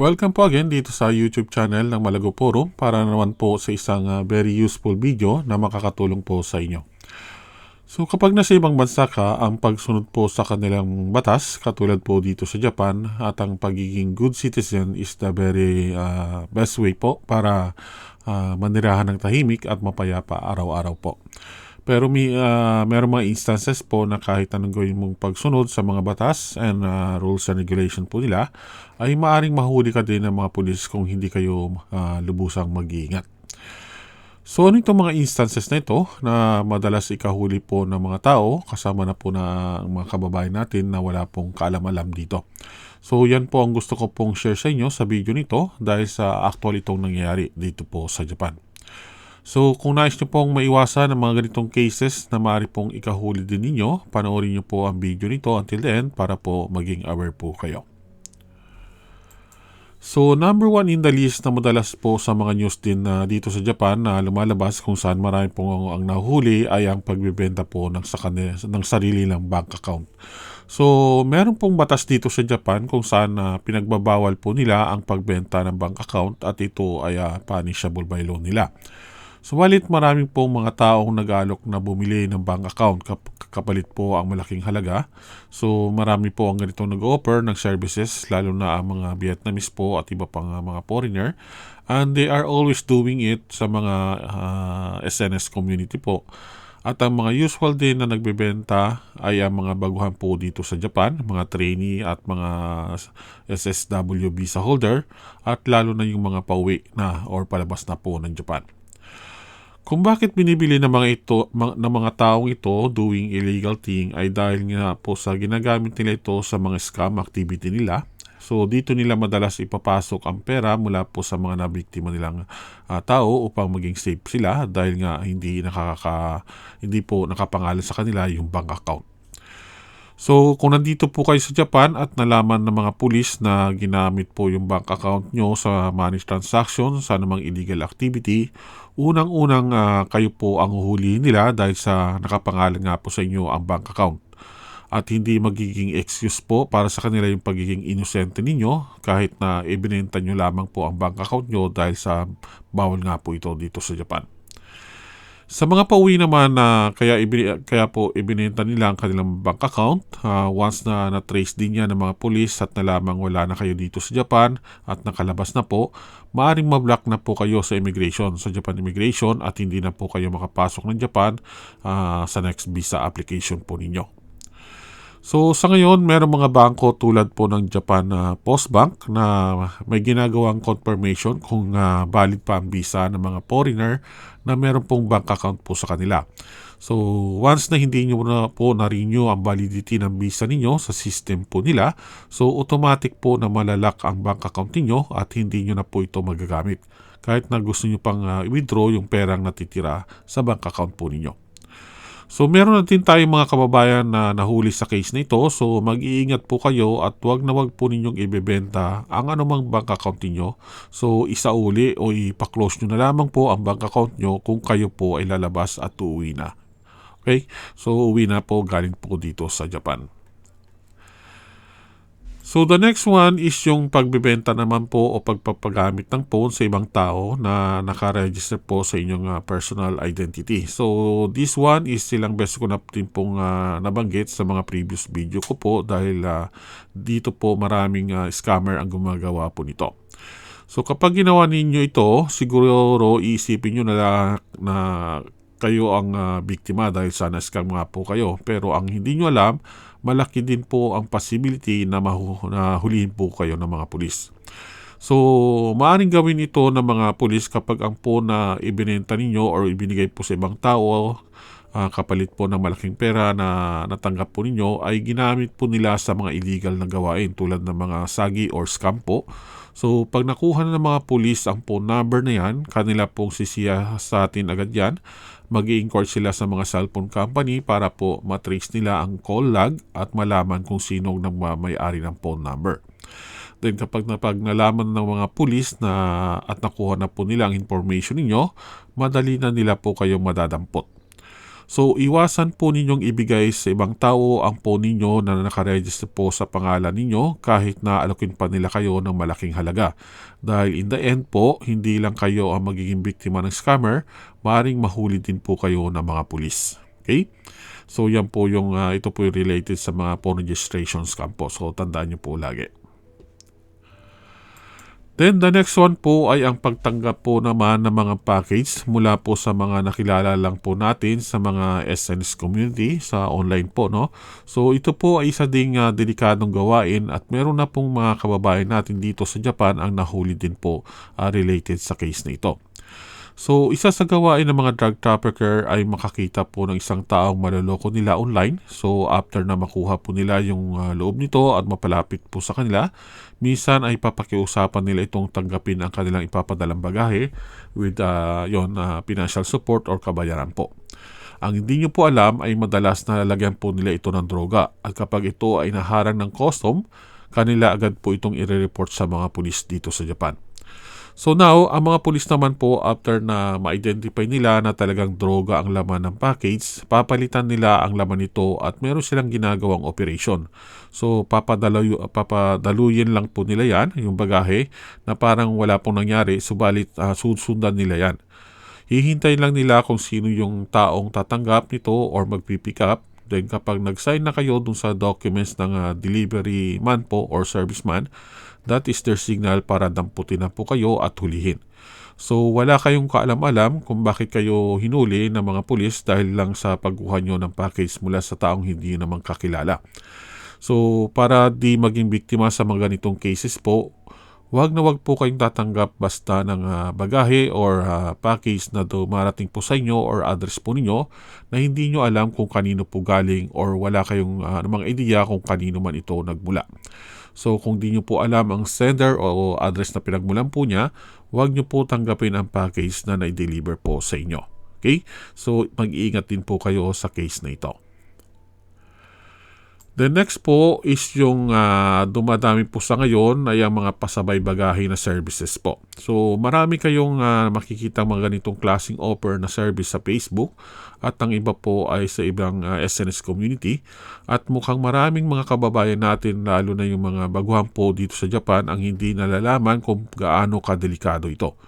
Welcome po again dito sa YouTube channel ng Malago Forum para naman po sa isang ah, very useful video na makakatulong po sa inyo. So kapag nasa ibang bansa ka, ang pagsunod po sa kanilang batas, katulad po dito sa Japan, at ang pagiging good citizen is the very ah, best way po para ah, manirahan ng tahimik at mapayapa araw-araw po. Pero may uh, meron mga instances po na kahit anong gawin mong pagsunod sa mga batas and uh, rules and regulation po nila, ay maaring mahuli ka din ng mga pulis kung hindi kayo uh, lubusang mag-iingat. So ano itong mga instances na ito na madalas ikahuli po ng mga tao kasama na po na ang mga kababayan natin na wala pong kaalam-alam dito. So yan po ang gusto ko pong share sa inyo sa video nito dahil sa actual itong nangyayari dito po sa Japan. So kung nais nyo pong maiwasan ang mga ganitong cases na maaari pong ikahuli din ninyo, panoorin nyo po ang video nito until the end para po maging aware po kayo. So number one in the list na madalas po sa mga news din na dito sa Japan na lumalabas kung saan marami pong ang nahuli ay ang pagbebenta po ng, sa kanila, ng sarili ng bank account. So meron pong batas dito sa Japan kung saan uh, pinagbabawal po nila ang pagbenta ng bank account at ito ay uh, punishable by law nila. Subalit maraming pong mga taong nag-alok na bumili ng bank account kap- kapalit po ang malaking halaga. So marami po ang ganito nag-offer ng services lalo na ang mga Vietnamese po at iba pang uh, mga foreigner. And they are always doing it sa mga uh, SNS community po. At ang mga usual din na nagbebenta ay ang mga baguhan po dito sa Japan, mga trainee at mga SSW visa holder at lalo na yung mga pauwi na or palabas na po ng Japan. Kung bakit binibili ng mga ito ng mga taong ito doing illegal thing ay dahil nga po sa ginagamit nila ito sa mga scam activity nila. So dito nila madalas ipapasok ang pera mula po sa mga nabiktima nilang uh, tao upang maging safe sila dahil nga hindi nakaka hindi po nakapangalan sa kanila yung bank account. So, kung nandito po kayo sa Japan at nalaman ng mga pulis na ginamit po yung bank account nyo sa money transaction sa namang illegal activity, unang-unang uh, kayo po ang huhulihin nila dahil sa nakapangalan nga po sa inyo ang bank account. At hindi magiging excuse po para sa kanila yung pagiging inosente ninyo kahit na ibinenta nyo lamang po ang bank account nyo dahil sa bawal nga po ito dito sa Japan. Sa mga pauwi naman na uh, kaya, ibin, kaya po ibinenta nila ang kanilang bank account, uh, once na na-trace din yan ng mga pulis at nalamang wala na kayo dito sa Japan at nakalabas na po, maaring mablock na po kayo sa immigration, sa Japan Immigration at hindi na po kayo makapasok ng Japan uh, sa next visa application po ninyo. So sa ngayon, meron mga bangko tulad po ng Japan uh, Post Bank na may ginagawang confirmation kung uh, valid pa ang visa ng mga foreigner na meron pong bank account po sa kanila. So once na hindi nyo na po na-renew ang validity ng visa ninyo sa system po nila, so automatic po na malalak ang bank account ninyo at hindi nyo na po ito magagamit kahit na gusto nyo pang uh, withdraw yung perang natitira sa bank account po ninyo. So meron na din tayong mga kababayan na nahuli sa case na ito. So mag-iingat po kayo at wag na wag po ninyong ibebenta ang anumang bank account niyo. So isauli o ipa-close nyo na lamang po ang bank account nyo kung kayo po ay lalabas at uuwi na. Okay? So uwi na po galing po dito sa Japan. So the next one is yung pagbebenta naman po o pagpapagamit ng phone sa ibang tao na nakaregister po sa inyong uh, personal identity. So this one is silang best ko na din pong uh, nabanggit sa mga previous video ko po dahil uh, dito po maraming uh, scammer ang gumagawa po nito. So kapag ginawa ninyo ito, siguro iisipin nyo na, na kayo ang uh, biktima dahil sa na-scam nga po kayo. Pero ang hindi nyo alam, malaki din po ang possibility na, mahu- na hulihin po kayo ng mga pulis. So, maaring gawin ito ng mga pulis kapag ang po na ibinenta ninyo or ibinigay po sa ibang tao uh, kapalit po ng malaking pera na natanggap po ninyo ay ginamit po nila sa mga illegal na gawain tulad ng mga sagi or scam po. So, pag nakuha na ng mga pulis ang phone number na yan, kanila pong sisiya sa atin agad yan mag inquire sila sa mga cellphone company para po matrace nila ang call log at malaman kung sino ang may-ari ng phone number. Then kapag napag nalaman ng mga pulis na at nakuha na po nila ang information ninyo, madali na nila po kayong madadampot. So, iwasan po ninyong ibigay sa ibang tao ang po ninyo na nakaregister po sa pangalan ninyo kahit na alokin pa nila kayo ng malaking halaga. Dahil in the end po, hindi lang kayo ang magiging biktima ng scammer, maaaring mahuli din po kayo ng mga pulis. Okay? So, yan po yung, uh, ito po yung related sa mga phone registration scam po. So, tandaan nyo po lagi. Then the next one po ay ang pagtanggap po naman ng mga package mula po sa mga nakilala lang po natin sa mga SNS community sa online po no. So ito po ay isa ding uh, delikadong gawain at meron na pong mga kababayan natin dito sa Japan ang nahuli din po uh, related sa case na ito. So, isa sa gawain ng mga drug trafficker ay makakita po ng isang taong maloloko nila online. So, after na makuha po nila yung uh, loob nito at mapalapit po sa kanila, minsan ay papakiusapan nila itong tanggapin ang kanilang ipapadalang bagahe with uh, yon, uh, financial support or kabayaran po. Ang hindi nyo po alam ay madalas na lalagyan po nila ito ng droga at kapag ito ay naharang ng custom, kanila agad po itong i-report sa mga pulis dito sa Japan. So now, ang mga pulis naman po after na ma-identify nila na talagang droga ang laman ng package, papalitan nila ang laman nito at meron silang ginagawang operation. So papadaluy, papadaluyin lang po nila yan, yung bagahe, na parang wala pong nangyari, subalit uh, susundan nila yan. Hihintay lang nila kung sino yung taong tatanggap nito or magpipick up Then kapag nag-sign na kayo dun sa documents ng uh, delivery man po or serviceman, that is their signal para damputin na po kayo at hulihin. So wala kayong kaalam-alam kung bakit kayo hinuli ng mga pulis dahil lang sa pagkuha nyo ng package mula sa taong hindi naman kakilala. So para di maging biktima sa mga ganitong cases po, Huwag na wag po kayong tatanggap basta ng uh, bagahe or uh, package na dumarating po sa inyo or address po ninyo na hindi nyo alam kung kanino po galing or wala kayong uh, namang idea kung kanino man ito nagmula. So kung di nyo po alam ang sender o address na pinagmulan po niya, huwag nyo po tanggapin ang package na na-deliver po sa inyo. Okay? So mag-iingat din po kayo sa case na ito. The next po is yung uh, dumadami po sa ngayon ay ang mga pasabay bagahe na services po. So marami kayong uh, makikita mga ganitong klaseng offer na service sa Facebook at ang iba po ay sa ibang uh, ah, SNS community at mukhang maraming mga kababayan natin lalo na yung mga baguhan po dito sa Japan ang hindi nalalaman kung gaano kadelikado ito.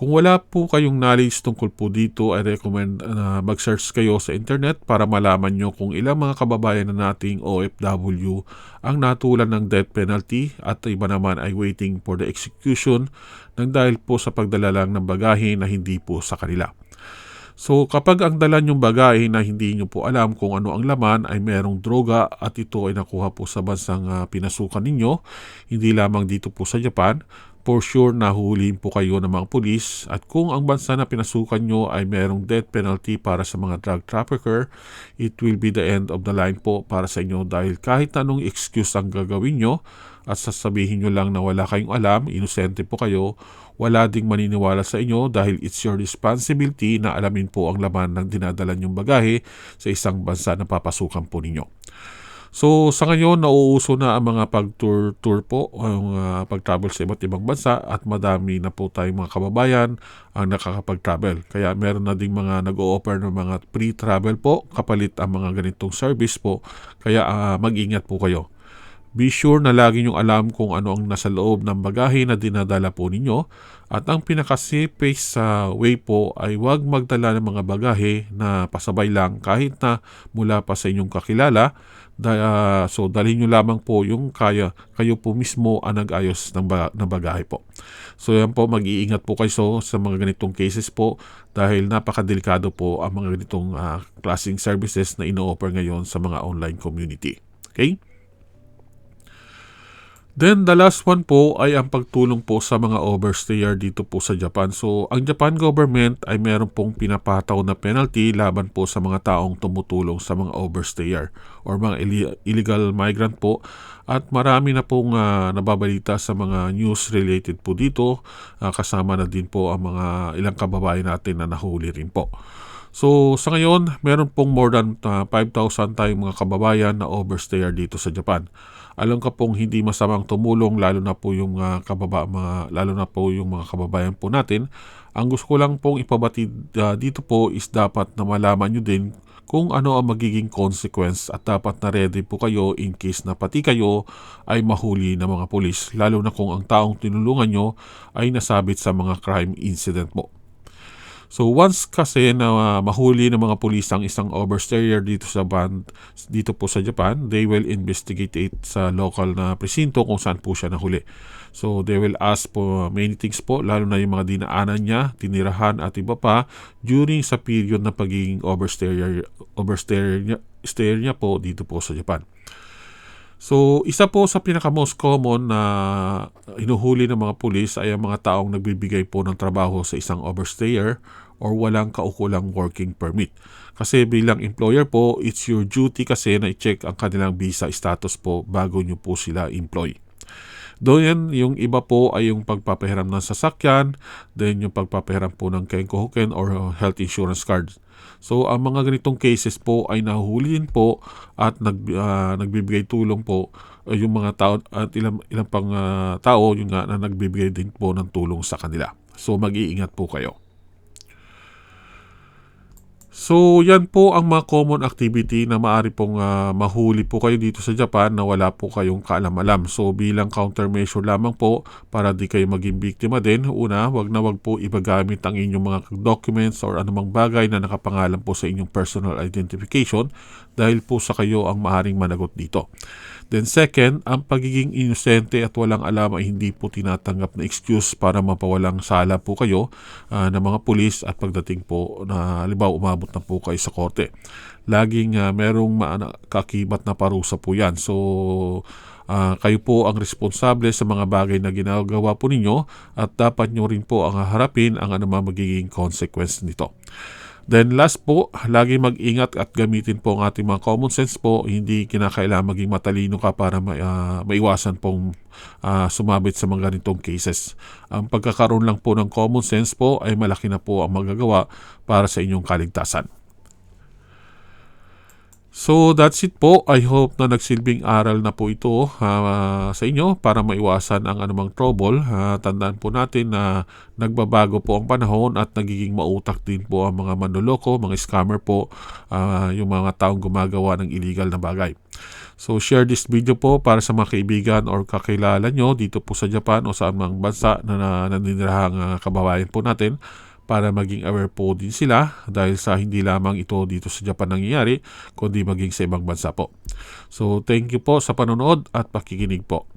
Kung wala po kayong knowledge tungkol po dito, I recommend na mag-search kayo sa internet para malaman nyo kung ilang mga kababayan na nating OFW ang natulan ng death penalty at iba naman ay waiting for the execution ng dahil po sa pagdala lang ng bagahe na hindi po sa kanila. So kapag ang dala nyong bagahe na hindi nyo po alam kung ano ang laman ay merong droga at ito ay nakuha po sa bansang uh, pinasukan ninyo, hindi lamang dito po sa Japan, for sure nahuhulihin po kayo ng mga pulis at kung ang bansa na pinasukan nyo ay merong death penalty para sa mga drug trafficker, it will be the end of the line po para sa inyo dahil kahit anong excuse ang gagawin nyo at sasabihin nyo lang na wala kayong alam, inosente po kayo, wala ding maniniwala sa inyo dahil it's your responsibility na alamin po ang laman ng dinadala nyong bagahe sa isang bansa na papasukan po ninyo. So sa ngayon nauuso na ang mga pag-tour tour po, ang uh, pag-travel sa iba't ibang bansa at madami na po tayong mga kababayan ang nakakapag-travel. Kaya meron na ding mga nag-o-offer ng mga pre-travel po kapalit ang mga ganitong service po. Kaya uh, mag-ingat po kayo. Be sure na lagi nyong alam kung ano ang nasa loob ng bagahe na dinadala po ninyo at ang pinaka-safest sa way po ay huwag magdala ng mga bagahe na pasabay lang kahit na mula pa sa inyong kakilala. Da, uh, so dalhin nyo lamang po yung kaya kayo po mismo ang nag-ayos ng, ba- ng bagahe po. So yan po mag-iingat po kayo so, sa mga ganitong cases po dahil napakadelikado po ang mga ganitong uh, klaseng services na ino-offer ngayon sa mga online community. Okay? Then the last one po ay ang pagtulong po sa mga overstayer dito po sa Japan. So ang Japan government ay meron pong pinapataw na penalty laban po sa mga taong tumutulong sa mga overstayer or mga illegal migrant po. At marami na pong uh, nababalita sa mga news related po dito. Uh, kasama na din po ang mga ilang kababayan natin na nahuli rin po. So sa ngayon, meron pong more than uh, ah, 5,000 tayong mga kababayan na overstayer dito sa Japan alam ka pong hindi masamang tumulong lalo na po yung uh, kababa mga lalo na po yung mga kababayan po natin. Ang gusto ko lang pong ipabati uh, dito po is dapat na malaman nyo din kung ano ang magiging consequence at dapat na ready po kayo in case na pati kayo ay mahuli ng mga pulis lalo na kung ang taong tinulungan nyo ay nasabit sa mga crime incident mo. So once kasi na uh, mahuli ng mga pulis ang isang overstayer dito sa band dito po sa Japan, they will investigate it sa local na presinto kung saan po siya nahuli. So they will ask po many things po lalo na yung mga dinaanan niya, tinirahan at iba pa during sa period na pagiging overstayer overstayer niya, stayer niya po dito po sa Japan. So, isa po sa pinaka most common na inuhuli ng mga pulis ay ang mga taong nagbibigay po ng trabaho sa isang overstayer or walang kaukulang working permit. Kasi bilang employer po, it's your duty kasi na i-check ang kanilang visa status po bago nyo po sila employ. Doon yung iba po ay yung pagpapahiram ng sasakyan, then yung pagpapahiram po ng kenkohoken or health insurance card. So ang mga ganitong cases po ay nahuli din po at nag, uh, nagbibigay tulong po uh, yung mga tao at ilang, ilang pang uh, tao yung nga na nagbibigay din po ng tulong sa kanila. So mag-iingat po kayo. So, yan po ang mga common activity na maaari pong uh, mahuli po kayo dito sa Japan na wala po kayong kaalam-alam. So, bilang countermeasure lamang po para di kayo maging biktima din, una, wag na wag po ibagamit ang inyong mga documents or anumang bagay na nakapangalan po sa inyong personal identification dahil po sa kayo ang maaring managot dito. Then second, ang pagiging inosente at walang alam ay hindi po tinatanggap na excuse para mapawalang sala po kayo uh, ng mga pulis at pagdating po na halimbawa umabot na po kayo sa korte. Laging uh, merong kakibat na parusa po yan. So uh, kayo po ang responsable sa mga bagay na ginagawa po ninyo at dapat nyo rin po ang harapin ang anumang magiging consequence nito. Then last po, lagi mag-ingat at gamitin po ang ating mga common sense po. Hindi kinakailangan maging matalino ka para ma- uh, maiwasan pong uh, sumabit sa mga ganitong cases. Ang pagkakaroon lang po ng common sense po ay malaki na po ang magagawa para sa inyong kaligtasan. So that's it po. I hope na nagsilbing aral na po ito uh, sa inyo para maiwasan ang anumang trouble. Uh, tandaan po natin na nagbabago po ang panahon at nagiging mautak din po ang mga manloloko, mga scammer po, uh, yung mga taong gumagawa ng illegal na bagay. So share this video po para sa mga kaibigan or kakilala nyo dito po sa Japan o sa anumang bansa na, na naninirahang uh, kababayan po natin para maging aware po din sila dahil sa hindi lamang ito dito sa Japan nangyayari kundi maging sa ibang bansa po. So thank you po sa panonood at pakikinig po.